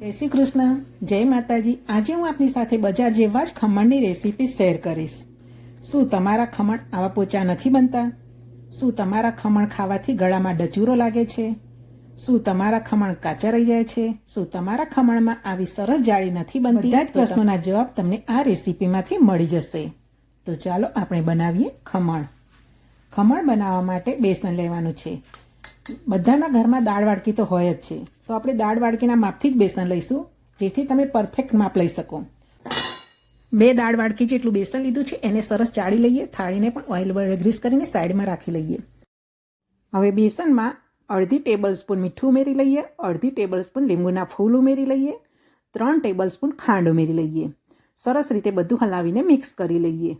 જય શ્રી કૃષ્ણ જય માતાજી. આજે હું આપની સાથે બજાર જેવા જ ખમણની રેસીપી શેર કરીશ. શું તમારા ખમણ આવા પોચા નથી બનતા? શું તમારા ખમણ ખાવાથી ગળામાં ડચૂરો લાગે છે? શું તમારા ખમણ કાચા રહી જાય છે? શું તમારા ખમણમાં આવી સરસ જાળી નથી બનતી? બધા જ પ્રશ્નોના જવાબ તમને આ રેસીપીમાંથી મળી જશે. તો ચાલો આપણે બનાવીએ ખમણ. ખમણ બનાવવા માટે બેસન લેવાનું છે. બધાના ઘરમાં દાળ વાડકી તો હોય જ છે. તો આપણે દાળ વાડકીના માપથી જ બેસન લઈશું, જેથી તમે પરફેક્ટ માપ લઈ શકો. બે દાળ વાડકી જેટલું બેસન લીધું છે, એને સરસ ચાળી લઈએ, થાળીને પણ ઓઇલ વડે ગ્રીસ કરીને સાઈડમાં રાખી લઈએ. હવે બેસનમાં અડધી ટેબલ સ્પૂન મીઠું ઉમેરી લઈએ, અડધી ટેબલ સ્પૂન લીંબુના ફૂલ ઉમેરી લઈએ, ત્રણ ટેબલ સ્પૂન ખાંડ ઉમેરી લઈએ. સરસ રીતે બધું હલાવીને મિક્સ કરી લઈએ.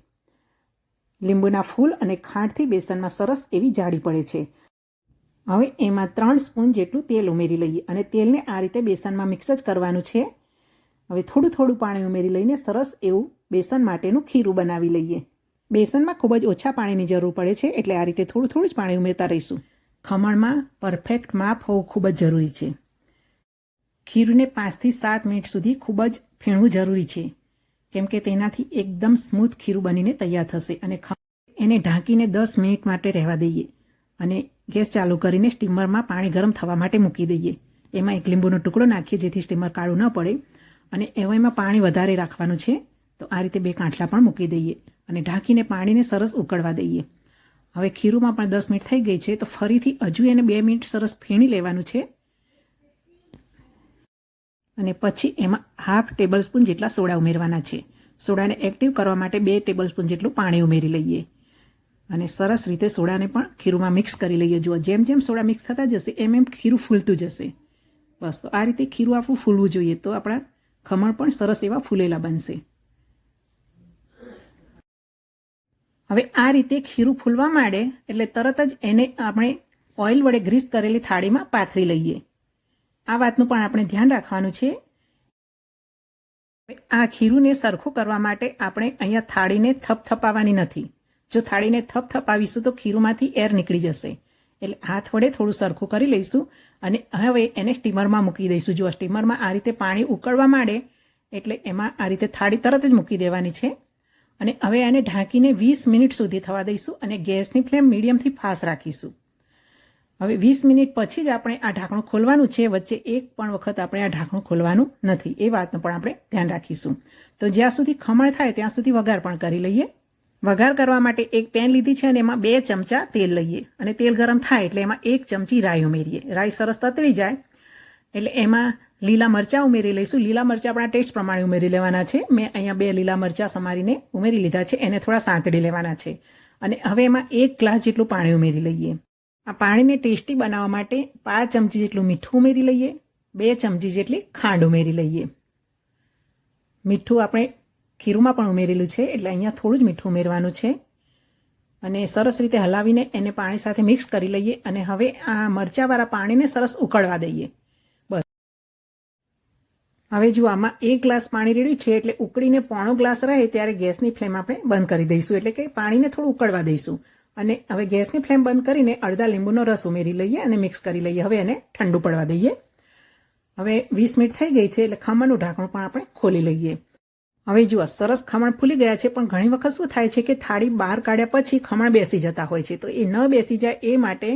લીંબુના ફૂલ અને ખાંડથી બેસનમાં સરસ એવી જાડી પડે છે. હવે એમાં ત્રણ સ્પૂન જેટલું તેલ ઉમેરી લઈએ અને તેલને આ રીતે બેસનમાં મિક્સ જ કરવાનું છે. હવે થોડું થોડું પાણી ઉમેરી લઈને સરસ એવું બેસન માટેનું ખીરું બનાવી લઈએ. બેસનમાં ખૂબ જ ઓછા પાણીની જરૂર પડે છે, એટલે આ રીતે થોડું થોડું જ પાણી ઉમેરતા રહીશું. ખમણમાં પરફેક્ટ માપ હોવું ખૂબ જ જરૂરી છે. ખીરને પાંચથી સાત મિનિટ સુધી ખૂબ જ ફીણવું જરૂરી છે, કેમ કે તેનાથી એકદમ સ્મૂથ ખીરું બનીને તૈયાર થશે અને એને ઢાંકીને દસ મિનિટ માટે રહેવા દઈએ અને ગેસ ચાલુ કરીને સ્ટીમરમાં પાણી ગરમ થવા માટે મૂકી દઈએ. એમાં એક લીંબુનો ટુકડો નાખીએ જેથી સ્ટીમર કાળું ન પડે અને એમાં પાણી વધારે રાખવાનું છે, તો આ રીતે બે કાંઠલા પણ મૂકી દઈએ અને ઢાંકીને પાણીને સરસ ઉકળવા દઈએ. હવે ખીરુંમાં પણ દસ મિનિટ થઈ ગઈ છે, તો ફરીથી હજુ એને બે મિનિટ સરસ ફીણી લેવાનું છે. અને પછી એમાં હાફ ટેબલ સ્પૂન જેટલા સોડા ઉમેરવાના છે. સોડાને એક્ટિવ કરવા માટે બે ટેબલ સ્પૂન જેટલું પાણી ઉમેરી લઈએ. અને સરસ રીતે સોડાને પણ ખીરુંમાં મિક્સ કરી લઈએ. જુઓ, જેમ જેમ સોડા મિક્સ થતા જશે, એમ એમ ખીરું ફૂલતું જશે. બસ, તો આ રીતે ખીરું આપણું ફૂલવું જોઈએ તો આપણા ખમણ પણ સરસ એવા ફૂલેલા બનશે. હવે આ રીતે ખીરું ફૂલવા માંડે, એટલે તરત જ એને આપણે ઓઇલ વડે ગ્રીસ કરેલી થાળીમાં પાથરી લઈએ. આ વાતનું પણ આપણે ધ્યાન રાખવાનું છે. આ ખીરુંને સરખું કરવા માટે આપણે અહીંયા થાળીને થપથપાવવાની નથી. જો થાળીને થપ થપાવીશું તો ખીરુંમાંથી એર નીકળી જશે. એટલે હાથ વડે થોડું સરખું કરી લઈશું અને હવે એને સ્ટીમરમાં મૂકી દઈશું. જો સ્ટીમરમાં આ રીતે પાણી ઉકળવા માંડે એટલે એમાં આ રીતે થાળી તરત જ મૂકી દેવાની છે. અને હવે એને ઢાંકીને વીસ મિનિટ સુધી થવા દઈશું અને ગેસની ફ્લેમ મીડિયમથી ફાસ્ટ રાખીશું. હવે વીસ મિનિટ પછી જ આપણે આ ઢાંકણું ખોલવાનું છે. વચ્ચે એક પણ વખત આપણે આ ઢાંકણું ખોલવાનું નથી. એ વાતનું પણ આપણે ધ્યાન રાખીશું. તો જ્યાં સુધી ખમણ થાય ત્યાં સુધી વઘાર પણ કરી લઈએ. વઘાર કરવા માટે એક પેન લીધી છે અને એમાં બે ચમચા તેલ લઈએ. અને તેલ ગરમ થાય એટલે એમાં એક ચમચી રાઈ ઉમેરીએ. રાઈ સરસ તતળી જાય એટલે એમાં લીલા મરચાં ઉમેરી લઈશું. લીલા મરચાં આપણા ટેસ્ટ પ્રમાણે ઉમેરી લેવાના છે. મેં અહીંયા બે લીલા મરચાં સમારીને ઉમેરી લીધા છે. એને થોડા સાંતળી લેવાના છે. અને હવે એમાં એક ગ્લાસ જેટલું પાણી ઉમેરી લઈએ. આ પાણીને ટેસ્ટી બનાવવા માટે પાંચ ચમચી જેટલું મીઠું ઉમેરી લઈએ. બે ચમચી જેટલી ખાંડ ઉમેરી લઈએ. મીઠું આપણે ખીરુંમાં પણ ઉમેરેલું છે, એટલે અહીંયા થોડું જ મીઠું ઉમેરવાનું છે. અને સરસ રીતે હલાવીને એને પાણી સાથે મિક્સ કરી લઈએ અને હવે આ મરચાવાળા પાણીને સરસ ઉકળવા દઈએ. બસ. હવે જો આમાં એક ગ્લાસ પાણી રેડ્યું છે, એટલે ઉકળીને પોણો ગ્લાસ રહે ત્યારે ગેસની ફ્લેમ આપણે બંધ કરી દઈશું, એટલે કે પાણીને થોડું ઉકળવા દઈશું. અને હવે ગેસની ફ્લેમ બંધ કરીને અડધા લીંબુનો રસ ઉમેરી લઈએ અને મિક્સ કરી લઈએ. હવે એને ઠંડુ પડવા દઈએ. હવે વીસ મિનિટ થઈ ગઈ છે, એટલે ખમણનું ઢાંકણું પણ આપણે ખોલી લઈએ. હવે જુઓ, સરસ ખમણ ફૂલી ગયા છે, પણ ઘણી વખત શું થાય છે કે થાળી બહાર કાઢ્યા પછી ખમણ બેસી જતા હોય છે. તો એ ન બેસી જાય એ માટે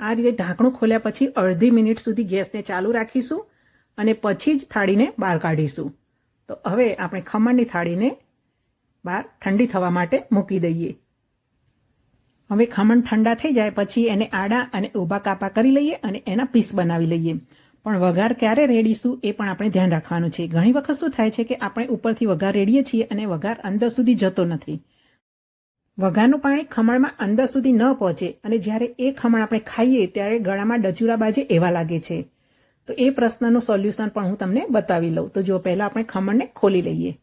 આ રીતે ઢાંકણું ખોલ્યા પછી અડધી મિનિટ સુધી ગેસને ચાલુ રાખીશું અને પછી જ થાળીને બહાર કાઢીશું. તો હવે આપણે ખમણની થાળીને બહાર ઠંડી થવા માટે મૂકી દઈએ. હવે ખમણ ઠંડા થઈ જાય, પછી એને આડા અને ઊભા કાપા કરી લઈએ અને એના પીસ બનાવી લઈએ. પણ વઘાર ક્યારે રેડીશું એ પણ આપણે ધ્યાન રાખવાનું છે. ઘણી વખત શું થાય છે કે આપણે ઉપરથી વઘાર રેડીએ છીએ અને વઘાર અંદર સુધી જતો નથી. વઘારનું પાણી ખમણમાં અંદર સુધી ન પહોંચે અને જ્યારે એ ખમણ આપણે ખાઈએ ત્યારે ગળામાં ડચુરા બાજે એવા લાગે છે. તો એ પ્રશ્નનું સોલ્યુશન પણ હું તમને બતાવી લઉં. તો જો પહેલાં આપણે ખમણને ખોલી લઈએ.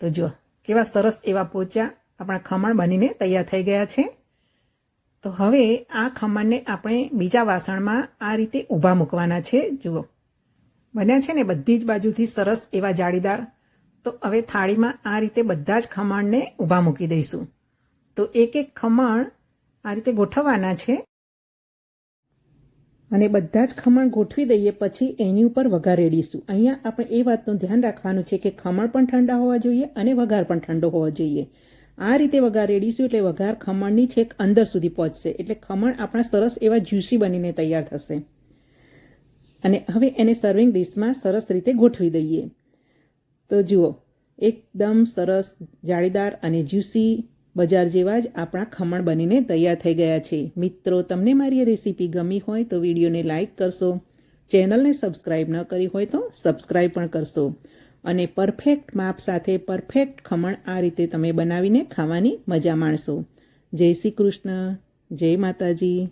તો જો કેવા સરસ એવા પોચા આપણા ખમણ બનીને તૈયાર થઈ ગયા છે. તો હવે આ ખમણને આપણે બીજા વાસણમાં આ રીતે ઊભા મૂકવાના છે. જુઓ. બન્યા છે ને બધી જ બાજુથી સરસ એવા જાળીદાર. તો હવે થાળીમાં આ રીતે બધા જ ખમણને ઊભા મૂકી દઈશું. તો એક એક ખમણ આ રીતે ગોઠવવાના છે. અને બધા જ ખમણ ગોઠવી દઈએ પછી એની ઉપર વઘાર રેડીશું. અહીંયા આપણે એ વાતનું ધ્યાન રાખવાનું છે કે ખમણ પણ ઠંડા હોવા જોઈએ અને વઘાર પણ ઠંડો હોવો જોઈએ. આ રીતે વઘાર રેડીશું એટલે વઘાર ખમણની છેક અંદર સુધી પહોંચશે. એટલે ખમણ આપણા સરસ એવા જ્યુસી બનીને તૈયાર થશે. અને હવે એને સર્વિંગ ડીશમાં સરસ રીતે ગોઠવી દઈએ. તો જુઓ, એકદમ સરસ, જાળીદાર અને જ્યુસી બજાર જેવા જ આપણા ખમણ બનીને તૈયાર થઈ ગયા છે. મિત્રો, તમને મારી રેસીપી ગમી હોય તો વિડીયોને લાઇક કરશો. ચેનલને સબસ્ક્રાઈબ ન કરી હોય તો સબસ્ક્રાઈબ પણ કરશો. અને પરફેક્ટ માપ સાથે પરફેક્ટ ખમણ આ રીતે તમે બનાવીને ખાવાની મજા માણશો. જય શ્રી કૃષ્ણ. જય માતાજી.